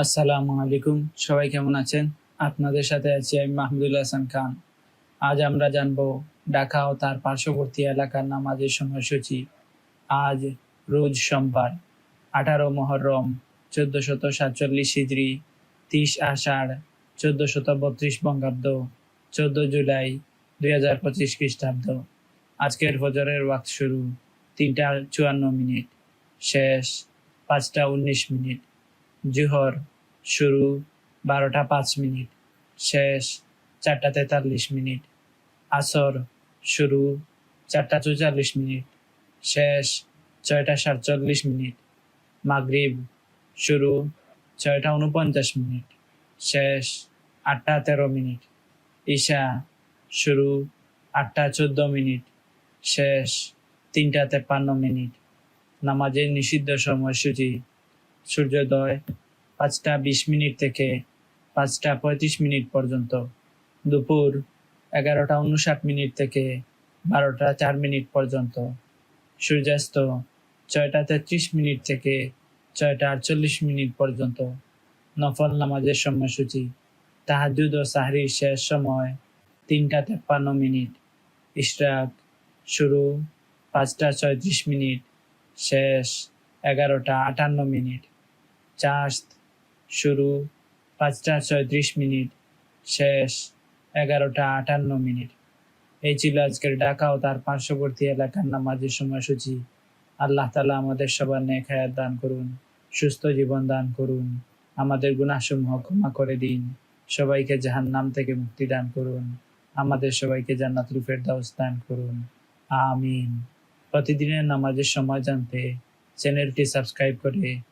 আসসালামু আলাইকুম। সবাই কেমন আছেন? আপনাদের সাথে আছি আমি মাহমুদুল হাসান খান। আজ আমরা জানব ঢাকা ও তার পার্শ্ববর্তী এলাকার নামাজের সময়সূচি। আজ রোজ সোমবার, আঠারো মহরম চোদ্দ শত সাতচল্লিশ হিজড়ি তিরিশ আষাঢ় চোদ্দ শত বত্রিশ বঙ্গাব্দ, চোদ্দ জুলাই দুই হাজার পঁচিশ খ্রিস্টাব্দ। আজকের ফজরের ওয়াক্ত শুরু তিনটা চুয়ান্ন মিনিট, শেষ পাঁচটা উনিশ মিনিট। জুহর, শুরু বারোটা পাঁচ মিনিট, শেষ চারটা তেতাল্লিশ মিনিট, আসর, শুরু চারটা চৌচল্লিশ মিনিট, শেষ ছয়টা সাতচল্লিশ মিনিট, মাগরিব, শুরু ছয়টা উনপঞ্চাশ মিনিট, শেষ আটটা তেরো মিনিট, ঈশা, শুরু আটটা চোদ্দ মিনিট, শেষ তিনটা তেপ্পান্ন মিনিট, নামাজের নিষিদ্ধ সময়সূচি সূর্যোদয় পাঁচটা বিশ মিনিট থেকে পাঁচটা পঁয়ত্রিশ মিনিট পর্যন্ত। দুপুর এগারোটা উনষাট মিনিট থেকে বারোটা চার মিনিট পর্যন্ত। সূর্যাস্ত ছয়টা তেত্রিশ মিনিট থেকে ছয়টা আটচল্লিশ মিনিট পর্যন্ত। নফল নামাজের সময়সূচি। তাহাজুদ ও সাহরির শেষ সময় তিনটা তেপ্পান্ন মিনিট। ইশরাক শুরু পাঁচটা ছয়ত্রিশ মিনিট, শেষ এগারোটা আটান্ন মিনিট। চার্জ শুরু পাঁচটা ছয়ত্রিশ মিনিট, শেষ এগারোটা আটান্ন মিনিট। এই ছিল আজকের ঢাকা ও তার পার্শ্ববর্তী এলাকার নামাজের সময়সূচি। আল্লাহ তালা আমাদের সবার নেক হায়াত দান করুন, সুস্থ জীবন দান করুন, আমাদের গুনাসমূহ ক্ষমা করে দিন, সবাইকে জাহান নাম থেকে মুক্তি দান করুন, আমাদের সবাইকে জান্নাত জান্নাতুল ফেরদাউস দান করুন। আমিন। প্রতিদিনের নামাজের সময় জানতে চ্যানেলটি সাবস্ক্রাইব করে